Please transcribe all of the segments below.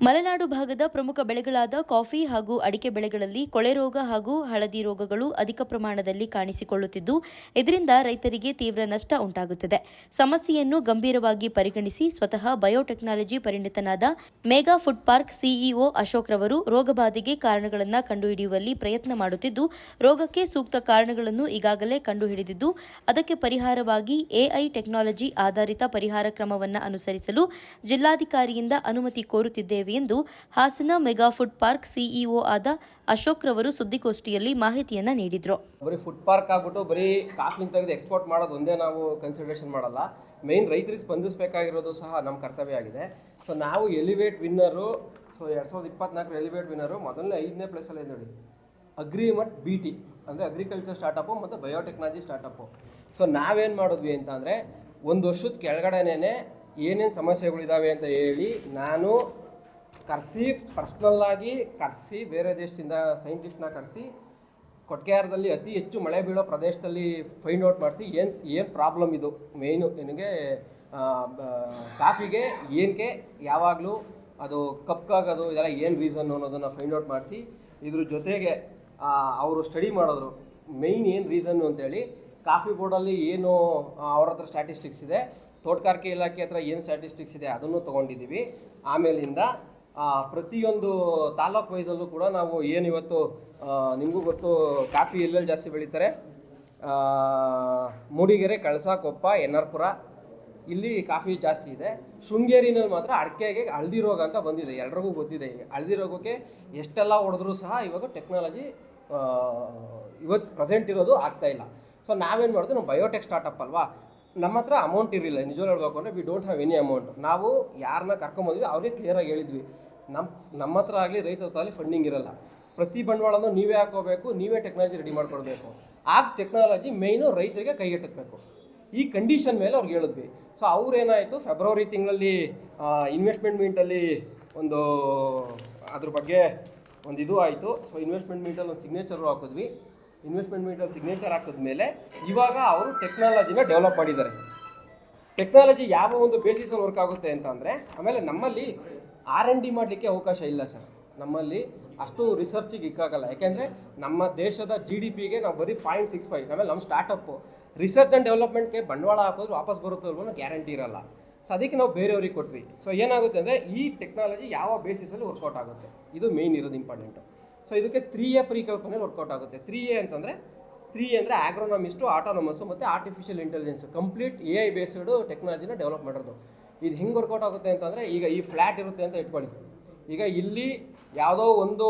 ಮಲೆನಾಡು ಭಾಗದ ಪ್ರಮುಖ ಬೆಳೆಗಳಾದ ಕಾಫಿ ಹಾಗೂ ಅಡಿಕೆ ಬೆಳೆಗಳಲ್ಲಿ ಕೊಳೆ ರೋಗ ಹಾಗೂ ಹಳದಿ ರೋಗಗಳು ಅಧಿಕ ಪ್ರಮಾಣದಲ್ಲಿ ಕಾಣಿಸಿಕೊಳ್ಳುತ್ತಿದ್ದು, ಇದರಿಂದ ರೈತರಿಗೆ ತೀವ್ರ ನಷ್ಟ ಉಂಟಾಗುತ್ತಿದೆ. ಸಮಸ್ಯೆಯನ್ನು ಗಂಭೀರವಾಗಿ ಪರಿಗಣಿಸಿ ಸ್ವತಃ biotechnology ಪರಿಣಿತನಾದ mega food park CEO Ashok ರವರು ರೋಗಬಾಧೆಗೆ ಕಾರಣಗಳನ್ನು ಕಂಡುಹಿಡಿಯುವಲ್ಲಿ ಪ್ರಯತ್ನ ಮಾಡುತ್ತಿದ್ದು, ರೋಗಕ್ಕೆ ಸೂಕ್ತ ಕಾರಣಗಳನ್ನು ಈಗಾಗಲೇ ಕಂಡುಹಿಡಿದಿದ್ದು, ಅದಕ್ಕೆ ಪರಿಹಾರವಾಗಿ ಎಐ ಟೆಕ್ನಾಲಜಿ ಆಧಾರಿತ ಪರಿಹಾರ ಕ್ರಮವನ್ನು ಅನುಸರಿಸಲು ಜಿಲ್ಲಾಧಿಕಾರಿಯಿಂದ ಅನುಮತಿ ಕೋರುತ್ತಿದ್ದೇವೆ ಎಂದು Hassan mega food park CEO ಆದ ಅಶೋಕ್ ರವರು ಸುದ್ದಿಗೋಷ್ಠಿಯಲ್ಲಿ ಮಾಹಿತಿಯನ್ನ ನೀಡಿದರು. ಬರೀ ಫುಡ್ ಪಾರ್ಕ್ ಆಗ್ಬಿಟ್ಟು ಬರೀ ಕಾಫಿನ ತೆಗೆದು ಎಕ್ಸ್ಪೋರ್ಟ್ ಮಾಡೋದು ಒಂದೇ ನಾವು ಕನ್ಸಿಡರೇಷನ್ ಮಾಡಲ್ಲ. ಮೇನ್ ರೈತರಿಗೆ ಸ್ಪಂದಿಸಬೇಕಾಗಿರೋದು ಸಹ ನಮ್ಮ ಕರ್ತವ್ಯ ಆಗಿದೆ. ಸೊ ನಾವು ಎಲಿವೇಟ್ ವಿನ್ನರು ಸೊ ಎರಡು ಸಾವಿರದ ಇಪ್ಪತ್ನಾಲ್ಕರ ಎಲಿವೇಟ್ ವಿನ್ನರು ಮೊದಲನೇ ಐದನೇ ಪ್ಲೇಸಲ್ಲಿ ನೋಡಿ. ಅಗ್ರಿಮಟ್ ಬಿ ಟಿ ಅಂದರೆ ಅಗ್ರಿಕಲ್ಚರ್ ಸ್ಟಾರ್ಟಪ್ಪು ಮತ್ತು ಬಯೋಟೆಕ್ನಾಲಜಿ ಸ್ಟಾರ್ಟಪ್ಪು ಸೊ ನಾವೇನು ಮಾಡಿದ್ವಿ ಅಂತ ಅಂದರೆ ಒಂದು ವರ್ಷದ ಕೆಳಗಡೆನೇ ಏನೇನು ಸಮಸ್ಯೆಗಳಿದ್ದಾವೆ ಅಂತ ಹೇಳಿ ನಾನು ಕರೆಸಿ ಪರ್ಸ್ನಲ್ಲಾಗಿ ಕರೆಸಿ ಬೇರೆ ದೇಶದಿಂದ ಸೈಂಟಿಸ್ಟ್ನ ಕರೆಸಿ ಕೊಟ್ಕೆಯಾರದಲ್ಲಿ ಅತಿ ಹೆಚ್ಚು ಮಳೆ ಬೀಳೋ ಪ್ರದೇಶದಲ್ಲಿ ಫೈಂಡ್ ಔಟ್ ಮಾಡಿಸಿ ಏನು ಏನು ಪ್ರಾಬ್ಲಮ್ ಇದು? ಮೇಯ್ನು ನಿನಗೆ ಕಾಫಿಗೆ ಏನಕ್ಕೆ ಯಾವಾಗಲೂ ಅದು ಕಪ್ಪಾಗೋದು ಇದೆಲ್ಲ ಏನು ರೀಸನ್ ಅನ್ನೋದನ್ನು ಫೈಂಡ್ ಔಟ್ ಮಾಡಿಸಿ ಇದ್ರ ಜೊತೆಗೆ ಅವರು ಸ್ಟಡಿ ಮಾಡಿದ್ರು. ಮೇಯ್ನ್ ಏನು ರೀಸನ್ನು ಅಂತೇಳಿ ಕಾಫಿ ಬೋರ್ಡಲ್ಲಿ ಏನು ಅವ್ರ ಹತ್ರ ಸ್ಟ್ಯಾಟಿಸ್ಟಿಕ್ಸ್ ಇದೆ. ತೋಟಗಾರಿಕೆ ಇಲಾಖೆ ಹತ್ರ ಏನು ಸ್ಟ್ಯಾಟಿಸ್ಟಿಕ್ಸ್ ಇದೆ ಅದನ್ನು ತೊಗೊಂಡಿದ್ದೀವಿ. ಆಮೇಲಿಂದ ಆ, ಪ್ರತಿಯೊಂದು ತಾಲೂಕ್ ವೈಸಲ್ಲೂ ಕೂಡ ನಾವು ಏನು ಇವತ್ತು ನಿಮಗೂ ಗೊತ್ತು ಕಾಫಿ ಎಲ್ಲೆಲ್ಲಿ ಜಾಸ್ತಿ ಬೆಳೀತಾರೆ. ಮೂಡಿಗೆರೆ ಕಳಸ ಕೊಪ್ಪ ಎನ್ ಇಲ್ಲಿ ಕಾಫಿ ಜಾಸ್ತಿ ಇದೆ. ಶೃಂಗೇರಿನಲ್ಲಿ ಮಾತ್ರ ಅಡಿಕೆಗೆ ಹಳದಿ ರೋಗ ಅಂತ ಬಂದಿದೆ ಎಲ್ರಿಗೂ ಗೊತ್ತಿದೆ. ಹಳದಿ ರೋಗಕ್ಕೆ ಎಷ್ಟೆಲ್ಲ ಹೊಡೆದ್ರೂ ಸಹ ಇವಾಗ ಟೆಕ್ನಾಲಜಿ ಇವತ್ತು ಪ್ರೆಸೆಂಟ್ ಇರೋದು ಆಗ್ತಾ ಇಲ್ಲ. ಸೊ ನಾವೇನು ಮಾಡಿದ್ವಿ ನಾವು ಬಯೋಟೆಕ್ ಸ್ಟಾರ್ಟಪ್ ಅಲ್ವಾ? ನಮ್ಮ ಹತ್ರ ಅಮೌಂಟ್ ಇರಲಿಲ್ಲ. ನಿಜವಾಗ್ಲೂ ಹೇಳ್ಬೇಕು ಅಂದರೆ we don't have any amount ನಾವು ಯಾರನ್ನ ಕರ್ಕೊಂಬಂದ್ವಿ ಅವ್ರಿಗೆ ಕ್ಲಿಯರಾಗಿ ಹೇಳಿದ್ವಿ. ನಮ್ಮ ನಮ್ಮ ಹತ್ರ ಆಗಲಿ ರೈತ ಹತ್ರ ಫಂಡಿಂಗ್ ಇರಲ್ಲ. ಪ್ರತಿ ಬಂಡವಾಳನೂ ನೀವೇ ಹಾಕೋಬೇಕು, ನೀವೇ ಟೆಕ್ನಾಲಜಿ ರೆಡಿ ಮಾಡ್ಕೊಡ್ಬೇಕು. ಆ ಟೆಕ್ನಾಲಜಿ ಮೇಯ್ನು ರೈತರಿಗೆ ಕೈಗೆಟಕಬೇಕು ಈ ಕಂಡೀಷನ್ ಮೇಲೆ ಅವ್ರಿಗೆ ಹೇಳಿದ್ವಿ. ಸೊ ಅವ್ರೇನಾಯಿತು? ಫೆಬ್ರವರಿ ತಿಂಗಳಲ್ಲಿ ಇನ್ವೆಸ್ಟ್ಮೆಂಟ್ ಮೀಟಲ್ಲಿ ಒಂದು, ಅದ್ರ ಬಗ್ಗೆ ಒಂದು ಇದು ಆಯಿತು. ಸೊ ಇನ್ವೆಸ್ಟ್ಮೆಂಟ್ ಮೀಟಲ್ಲಿ ಒಂದು ಸಿಗ್ನೇಚರು ಹಾಕಿದ್ವಿ. ಇನ್ವೆಸ್ಟ್ಮೆಂಟ್ ಮೀಟಲ್ಲಿ ಸಿಗ್ನೇಚರ್ ಹಾಕಿದ್ಮೇಲೆ ಇವಾಗ ಅವರು ಟೆಕ್ನಾಲಜಿನ ಡೆವಲಪ್ ಮಾಡಿದ್ದಾರೆ. ಟೆಕ್ನಾಲಜಿ ಯಾವ ಒಂದು ಬೇಸಿಸಲ್ಲಿ ವರ್ಕ್ ಆಗುತ್ತೆ ಅಂತ ಆಮೇಲೆ ನಮ್ಮಲ್ಲಿ ಆರ್ ಎನ್ ಡಿ ಮಾಡಲಿಕ್ಕೆ ಅವಕಾಶ ಇಲ್ಲ ಸರ್. ನಮ್ಮಲ್ಲಿ ಅಷ್ಟು ರಿಸರ್ಚಿಗೆ ಇಕ್ಕಾಗಲ್ಲ ಯಾಕೆಂದರೆ ನಮ್ಮ ದೇಶದ ಜಿ ಡಿ ಪಿಗೆ ನಾವು ಬರೀ ಪಾಯಿಂಟ್ ಸಿಕ್ಸ್ ಫೈವ್ ಆಮೇಲೆ ನಮ್ಮ ಸ್ಟಾರ್ಟಪ್ಪು ರಿಸರ್ಚ್ ಆ್ಯಂಡ್ ಡೆವಲಪ್ಮೆಂಟ್ಗೆ ಬಂಡವಾಳ ಹಾಕಿದ್ರು ವಾಪಸ್ ಬರುತ್ತೋ ಅಲ್ವೋ ಗ್ಯಾರಂಟಿ ಇರಲ್ಲ. ಸೊ ಅದಕ್ಕೆ ನಾವು ಬೇರೆಯವ್ರಿಗೆ ಕೊಟ್ವಿ. ಸೊ ಏನಾಗುತ್ತೆ ಅಂದರೆ ಈ ಟೆಕ್ನಾಲಜಿ ಯಾವ ಬೇಸಿಸಲ್ಲಿ ವರ್ಕೌಟ್ ಆಗುತ್ತೆ? ಇದು ಮೇಯ್ನ್ ಇರೋದು ಇಂಪಾರ್ಟೆಂಟು ಸೊ ಇದಕ್ಕೆ ತ್ರೀ ಎ ಪರಿಕಲ್ಪನೆ ವರ್ಕೌಟ್ ಆಗುತ್ತೆ. ತ್ರೀ ಎ ಅಂತಂದರೆ ತ್ರೀ ಅಂದರೆ ಆಗ್ರೋನಮಿಸ್ಟು ಆಟೋನಮಸ್ಸು ಮತ್ತು artificial intelligence complete A I based ಟೆಕ್ನಾಲಜಿನ develop ಮಾಡಿರೋದು. ಇದು ಹೆಂಗೆ ವರ್ಕೌಟ್ ಆಗುತ್ತೆ ಅಂತಂದರೆ, ಈಗ ಈ ಫ್ಲ್ಯಾಟ್ ಇರುತ್ತೆ ಅಂತ ಇಟ್ಕೊಳ್ಳಿ. ಈಗ ಇಲ್ಲಿ ಯಾವುದೋ ಒಂದು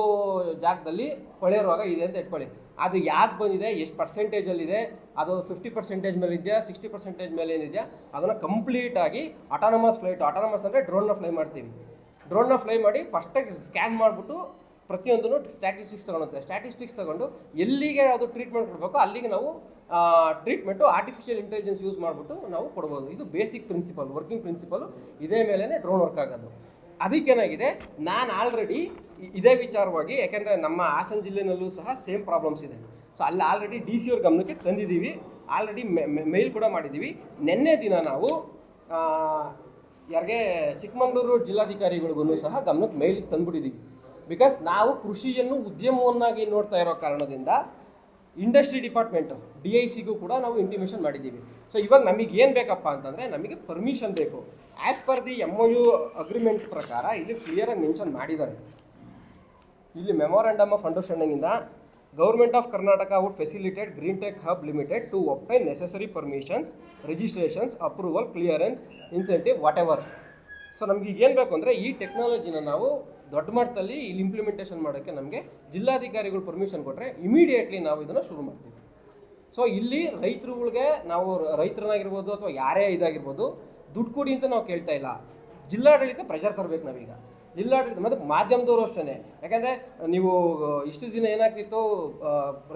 ಜಾಗದಲ್ಲಿ ಕೊಳೆ ರೋಗ ಇದೆ ಅಂತ ಇಟ್ಕೊಳ್ಳಿ. ಅದು ಯಾಕೆ ಬಂದಿದೆ, ಎಷ್ಟು ಪರ್ಸೆಂಟೇಜಲ್ಲಿದೆ ಅದು ಫಿಫ್ಟಿ ಪರ್ಸೆಂಟೇಜ್ ಮೇಲೆ ಇದೆಯಾ ಸಿಕ್ಸ್ಟಿ ಪರ್ಸೆಂಟೇಜ್ ಮೇಲೆ ಏನಿದೆಯಾ ಅದನ್ನು ಕಂಪ್ಲೀಟಾಗಿ ಆಟಾನಮಸ್ ಫ್ಲೈಟ್ ಆಟಾನಮಸ್ ಅಂದರೆ ಡ್ರೋನ್ನ ಫ್ಲೈ ಮಾಡ್ತೀವಿ. ಡ್ರೋನ್ನ ಫ್ಲೈ ಮಾಡಿ ಫಸ್ಟಾಗಿ ಸ್ಕ್ಯಾನ್ ಮಾಡಿಬಿಟ್ಟು ಪ್ರತಿಯೊಂದನ್ನು ಸ್ಟ್ಯಾಟಿಸ್ಟಿಕ್ಸ್ ತಗೊಳುತ್ತೆ ಸ್ಟ್ಯಾಟಿಸ್ಟಿಕ್ಸ್ ತಗೊಂಡು ಎಲ್ಲಿಗೆ ಅದು ಟ್ರೀಟ್ಮೆಂಟ್ ಕೊಡಬೇಕು ಅಲ್ಲಿಗೆ ನಾವು ಟ್ರೀಟ್ಮೆಂಟು ಆರ್ಟಿಫಿಷಿಯಲ್ ಇಂಟೆಲಿಜೆನ್ಸ್ ಯೂಸ್ ಮಾಡಿಬಿಟ್ಟು ನಾವು ಕೊಡ್ಬೋದು. ಇದು ಬೇಸಿಕ್ ಪ್ರಿನ್ಸಿಪಲ್ ವರ್ಕಿಂಗ್ ಪ್ರಿನ್ಸಿಪಲು ಇದೇ ಮೇಲೇ ಡ್ರೋನ್ ವರ್ಕ್ ಆಗೋದು. ಅದಕ್ಕೇನಾಗಿದೆ? ನಾನು ಆಲ್ರೆಡಿ ಇದೇ ವಿಚಾರವಾಗಿ, ಯಾಕೆಂದರೆ ನಮ್ಮ ಹಾಸನ ಜಿಲ್ಲೆನಲ್ಲೂ ಸಹ ಸೇಮ್ ಪ್ರಾಬ್ಲಮ್ಸ್ ಇದೆ. ಸೊ ಅಲ್ಲಿ ಆಲ್ರೆಡಿ ಡಿ ಸಿ ಅವ್ರ ಗಮನಕ್ಕೆ ತಂದಿದ್ದೀವಿ. ಆಲ್ರೆಡಿ ಮೇಲ್ ಕೂಡ ಮಾಡಿದ್ದೀವಿ. ನಿನ್ನೆ ದಿನ ನಾವು ಯಾರಿಗೆ ಚಿಕ್ಕಮಗಳೂರು ಜಿಲ್ಲಾಧಿಕಾರಿಗಳಿಗೂ ಸಹ ಗಮನಕ್ಕೆ ಮೇಲ್ ತಂದ್ಬಿಟ್ಟಿದ್ದೀವಿ. ಬಿಕಾಸ್ ನಾವು ಕೃಷಿಯನ್ನು ಉದ್ಯಮವನ್ನಾಗಿ ನೋಡ್ತಾ ಇರೋ ಕಾರಣದಿಂದ ಇಂಡಸ್ಟ್ರಿ ಡಿಪಾರ್ಟ್ಮೆಂಟು ಡಿ ಐ ಸಿಗೂ ಕೂಡ ನಾವು ಇಂಟಿಮೇಷನ್ ಮಾಡಿದ್ದೀವಿ. ಸೊ ಇವಾಗ ನಮಗೆ ಏನು ಬೇಕಪ್ಪ ಅಂತಂದರೆ ನಮಗೆ ಪರ್ಮಿಷನ್ ಬೇಕು. As per the M O U agreement ಪ್ರಕಾರ ಇಲ್ಲಿ ಕ್ಲಿಯರಾಗಿ ಮೆನ್ಷನ್ ಮಾಡಿದ್ದಾರೆ. ಇಲ್ಲಿ memorandum of ಅಂಡರ್ಸ್ಟ್ಯಾಂಡಿಂಗಿಂದ government of Karnataka would facilitate green tech hub limited to obtain necessary permissions registrations approval clearance incentive whatever so ನಮಗೆ ಏನು ಬೇಕು ಅಂದರೆ ಈ ಟೆಕ್ನಾಲಜಿನ ನಾವು ದೊಡ್ಡ ಮಟ್ಟದಲ್ಲಿ ಇಲ್ಲಿ ಇಂಪ್ಲಿಮೆಂಟೇಷನ್ ಮಾಡೋಕ್ಕೆ ನಮಗೆ ಜಿಲ್ಲಾಧಿಕಾರಿಗಳು ಪರ್ಮಿಷನ್ ಕೊಟ್ಟರೆ ಇಮಿಡಿಯೇಟ್ಲಿ ನಾವು ಇದನ್ನು ಶುರು ಮಾಡ್ತೀವಿ. ಸೊ ಇಲ್ಲಿ ರೈತರುಗಳಿಗೆ ನಾವು ರೈತರನ್ನಾಗಿರ್ಬೋದು ಅಥವಾ ಯಾರೇ ಇದಾಗಿರ್ಬೋದು ದುಡ್ಡು ಕೊಡಿ ಅಂತ ನಾವು ಕೇಳ್ತಾ ಇಲ್ಲ. ಜಿಲ್ಲಾಡಳಿತ ಪ್ರೆಷರ್ ತರಬೇಕು ನಾವೀಗ. ಜಿಲ್ಲಾಡಳಿತ ಮತ್ತು ಮಾಧ್ಯಮದವರು ಅಷ್ಟೇ ಯಾಕಂದರೆ ನೀವು ಇಷ್ಟು ದಿನ ಏನಾಗ್ತಿತ್ತು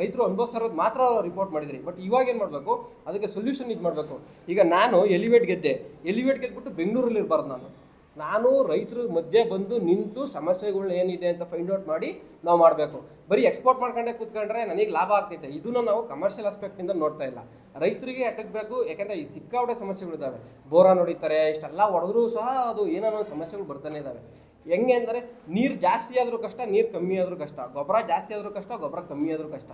ರೈತರು ಅನುಭವಿಸಿರೋದು ಮಾತ್ರ ರಿಪೋರ್ಟ್ ಮಾಡಿದ್ರಿ. ಬಟ್ ಇವಾಗ ಏನು ಮಾಡಬೇಕು? ಅದಕ್ಕೆ ಸೊಲ್ಯೂಷನ್ ಇದು ಮಾಡಬೇಕು. ಈಗ ನಾನು ಎಲಿವೇಟ್ ಗೆದ್ದೆ. ಎಲಿವೇಟ್ ಗೆದ್ಬಿಟ್ಟು ಬೆಂಗಳೂರಲ್ಲಿ ಇರಬಾರ್ದು ನಾನು. ನಾನು ರೈತರ ಮಧ್ಯೆ ಬಂದು ನಿಂತು ಸಮಸ್ಯೆಗಳು ಏನಿದೆ ಅಂತ ಫೈಂಡ್ ಔಟ್ ಮಾಡಿ ನಾವು ಮಾಡಬೇಕು. ಬರೀ ಎಕ್ಸ್ಪೋರ್ಟ್ ಮಾಡ್ಕೊಂಡೆ ಕೂತ್ಕೊಂಡ್ರೆ ನನಗೆ ಲಾಭ ಆಗ್ತೈತೆ. ಇದನ್ನು ನಾವು ಕಮರ್ಷಿಯಲ್ ಆಸ್ಪೆಕ್ಟಿಂದ ನೋಡ್ತಾ ಇಲ್ಲ. ರೈತರಿಗೆ ಅಟಕ್ಬೇಕು ಯಾಕಂದರೆ ಈ ಸಿಕ್ಕಾಪಟ್ಟೆ ಸಮಸ್ಯೆಗಳಿದ್ದಾವೆ ಬೋರಾ ನೋಡಿತಾರೆ ಇಷ್ಟೆಲ್ಲ ಹೊಡೆದ್ರೂ ಸಹ ಅದು ಏನೋ ಸಮಸ್ಯೆಗಳು ಬರ್ತಾನೆ ಇದ್ದಾವೆ ಹೆಂಗೆ ಅಂದರೆ ನೀರು ಜಾಸ್ತಿ ಆದರೂ ಕಷ್ಟ, ನೀರು ಕಮ್ಮಿ ಆದರೂ ಕಷ್ಟ. ಗೊಬ್ಬರ ಜಾಸ್ತಿ ಆದರೂ ಕಷ್ಟ, ಗೊಬ್ಬರ ಕಮ್ಮಿ ಆದರೂ ಕಷ್ಟ.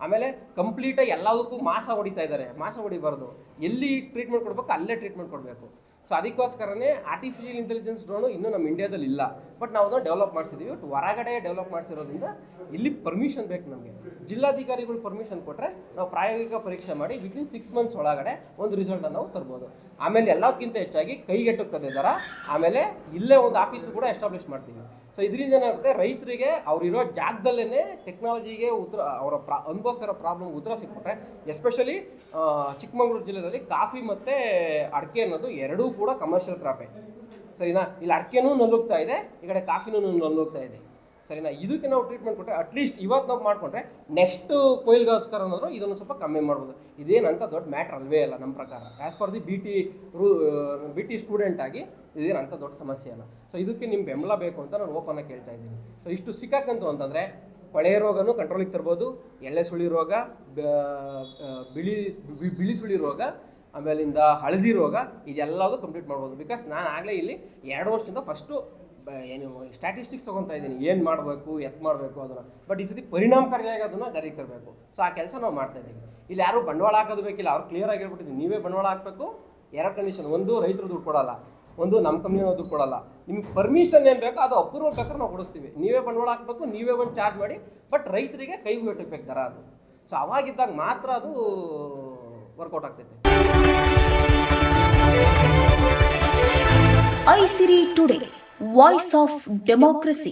ಆಮೇಲೆ ಕಂಪ್ಲೀಟಾಗಿ ಎಲ್ಲದಕ್ಕೂ ಮಾಸ ಹೊಡಿತಾ ಇದ್ದಾರೆ. ಮಾಸ ಹೊಡಿಬಾರ್ದು. ಎಲ್ಲಿ ಟ್ರೀಟ್ಮೆಂಟ್ ಕೊಡಬೇಕು, ಅಲ್ಲೇ ಟ್ರೀಟ್ಮೆಂಟ್ ಕೊಡಬೇಕು. ಸೊ ಅದಕ್ಕೋಸ್ಕರನೇ ಆರ್ಟಿಫಿಷಿಯಲ್ ಇಂಟೆಲಿಜೆನ್ಸ್ ಡ್ರೋನು ಇನ್ನೂ ನಮ್ಮ ಇಂಡಿಯಾದಲ್ಲಿ ಇಲ್ಲ. ಬಟ್ ನಾವು ಅದನ್ನು ಡೆವಲಪ್ ಮಾಡಿಸಿದ್ದೀವಿ ಬಟ್ ಹೊರಗಡೆ ಡೆವಲಪ್ ಮಾಡಿಸಿರೋದ್ರಿಂದ ಇಲ್ಲಿ ಪರ್ಮಿಷನ್ ಬೇಕು ನಮಗೆ. ಜಿಲ್ಲಾಧಿಕಾರಿಗಳು ಪರ್ಮಿಷನ್ ಕೊಟ್ಟರೆ ನಾವು ಪ್ರಾಯೋಗಿಕ ಪರೀಕ್ಷೆ ಮಾಡಿ ವಿತಿನ್ ಸಿಕ್ಸ್ ಮಂತ್ಸ್ ಒಳಗಡೆ ಒಂದು ರಿಸಲ್ಟನ್ನು ನಾವು ತರ್ಬೋದು. ಆಮೇಲೆ ಎಲ್ಲದಕ್ಕಿಂತ ಹೆಚ್ಚಾಗಿ ಕೈಗೆಟುಕ್ತದೆ ದರ, ಆಮೇಲೆ ಇಲ್ಲೇ ಒಂದು ಆಫೀಸು ಕೂಡ ಎಸ್ಟಾಬ್ಲಿಷ್ ಮಾಡ್ತೀವಿ. ಸೊ ಇದರಿಂದ ಏನಾಗುತ್ತೆ? ರೈತರಿಗೆ ಅವರಿರೋ ಜಾಗದಲ್ಲೇ ಟೆಕ್ನಾಲಜಿಗೆ ಉತ್ತರ ಅವರ ಪ್ರಾ, ಅನುಭವಿಸಿರೋ ಪ್ರಾಬ್ಲಮ್ ಉತ್ತರ ಸಿಕ್ಬಿಟ್ರೆ ಎಸ್ಪೆಷಲಿ ಚಿಕ್ಕಮಗಳೂರು ಜಿಲ್ಲೆಯಲ್ಲಿ ಕಾಫಿ ಮತ್ತು ಅಡಿಕೆ ಅನ್ನೋದು ಎರಡೂ ಕೂಡ ಕಮರ್ಷಿಯಲ್ ಕ್ರಾಪೇ ಸರಿನಾ? ಇಲ್ಲಿ ಅಡಿಕೆನೂ ನಲುಗ್ತಾ ಇದೆ, ಈ ಕಡೆ ಕಾಫಿನೂ ನಲುಗ್ತಾ ಇದೆ. ಸರಿನಾ? ಇದಕ್ಕೆ ನಾವು ಟ್ರೀಟ್ಮೆಂಟ್ ಕೊಟ್ಟರೆ ಅಟ್ಲೀಸ್ಟ್ ಇವತ್ತು ನಾವು ಮಾಡಿಕೊಂಡ್ರೆ ನೆಕ್ಸ್ಟ್ ಕೊಯ್ಲ್ಗೋಸ್ಕರ ಅನ್ನೋದ್ರು ಇದನ್ನು ಸ್ವಲ್ಪ ಕಮ್ಮಿ ಮಾಡ್ಬೋದು. ಇದೇನಂತ ದೊಡ್ಡ ಮ್ಯಾಟ್ರ್ ಅಲ್ವೇ ಅಲ್ಲ ನಮ್ಮ ಪ್ರಕಾರ. As per the B T ರೂ ಬಿ ಟಿ ಸ್ಟೂಡೆಂಟ್ ಆಗಿ ಇದೇನಂತ ದೊಡ್ಡ ಸಮಸ್ಯೆ ಅಲ್ಲ. ಸೊ ಇದಕ್ಕೆ ನಿಮ್ಮ ಬೆಂಬಲ ಬೇಕು ಅಂತ ನಾನು ಓಪನ್ ಆಗಿ ಕೇಳ್ತಾ ಇದ್ದೀನಿ. ಸೊ ಇಷ್ಟು ಸಿಕ್ಕಾಕಂತು ಅಂತಂದರೆ ಕೊಳೆ ರೋಗನೂ ಕಂಟ್ರೋಲಿಗೆ ತರ್ಬೋದು, ಎಳ್ಳೆ ಸುಳಿ ರೋಗ ಬಿಳಿ ಬಿಳಿ ಸುಳಿ ರೋಗ, ಆಮೇಲಿಂದ ಹಳದಿ ರೋಗ, ಇದೆಲ್ಲದೂ ಕಂಪ್ಲೀಟ್ ಮಾಡ್ಬೋದು. ಬಿಕಾಸ್ ನಾನು ಆಗಲೇ ಇಲ್ಲಿ ಎರಡು ವರ್ಷದಿಂದ ಫಸ್ಟು ಏನು ಸ್ಟ್ಯಾಟಿಸ್ಟಿಕ್ಸ್ ತೊಗೊತಾ ಇದ್ದೀನಿ. ಏನು ಮಾಡಬೇಕು, ಎತ್ ಮಾಡಬೇಕು ಅದನ್ನು. ಬಟ್ ಈ ಸತಿ ಪರಿಣಾಮಕಾರಿಯಾಗಿ ಅದನ್ನು ಜಾರಿಗೆ ತರಬೇಕು. ಸೊ ಆ ಕೆಲಸ ನಾವು ಮಾಡ್ತಾ ಇದ್ದೀವಿ. ಇಲ್ಲಿ ಯಾರು ಬಂಡವಾಳ ಹಾಕೋದು ಬೇಕಿಲ್ಲ, ಅವ್ರು ಕ್ಲಿಯರ್ ಆಗಿ ನೀವೇ ಬಂಡವಾಳ ಹಾಕಬೇಕು ಎರಡು ಕಂಡೀಷನ್ ಒಂದು ರೈತರು ದುಡ್ಡು ಕೊಡಲ್ಲ. ಒಂದು ನಮ್ಮ ಕಂಪ್ನಿಯವ್ರು ದುಡ್ಡು ಕೊಡಲ್ಲ. ನಿಮ್ಗೆ ಪರ್ಮಿಷನ್ ಏನು ಬೇಕೋ ಅದು ಅಪ್ರೂವ್ ಬೇಕಾದ್ರೆ ನಾವು ಕೊಡಿಸ್ತೀವಿ. ನೀವೇ ಬಂಡವಾಳ ಹಾಕಬೇಕು, ನೀವೇ ಬಂದು ಚಾರ್ಜ್ ಮಾಡಿ ಬಟ್ ರೈತರಿಗೆ ಕೈಗೂ ಎಟ್ಟಬೇಕು ದರ ಅದು. ಸೊ ಅವಾಗಿದ್ದಾಗ ಮಾತ್ರ ಅದು ವರ್ಕೌಟ್ ಆಗ್ತೈತೆ. Isiri today. Voice of Democracy.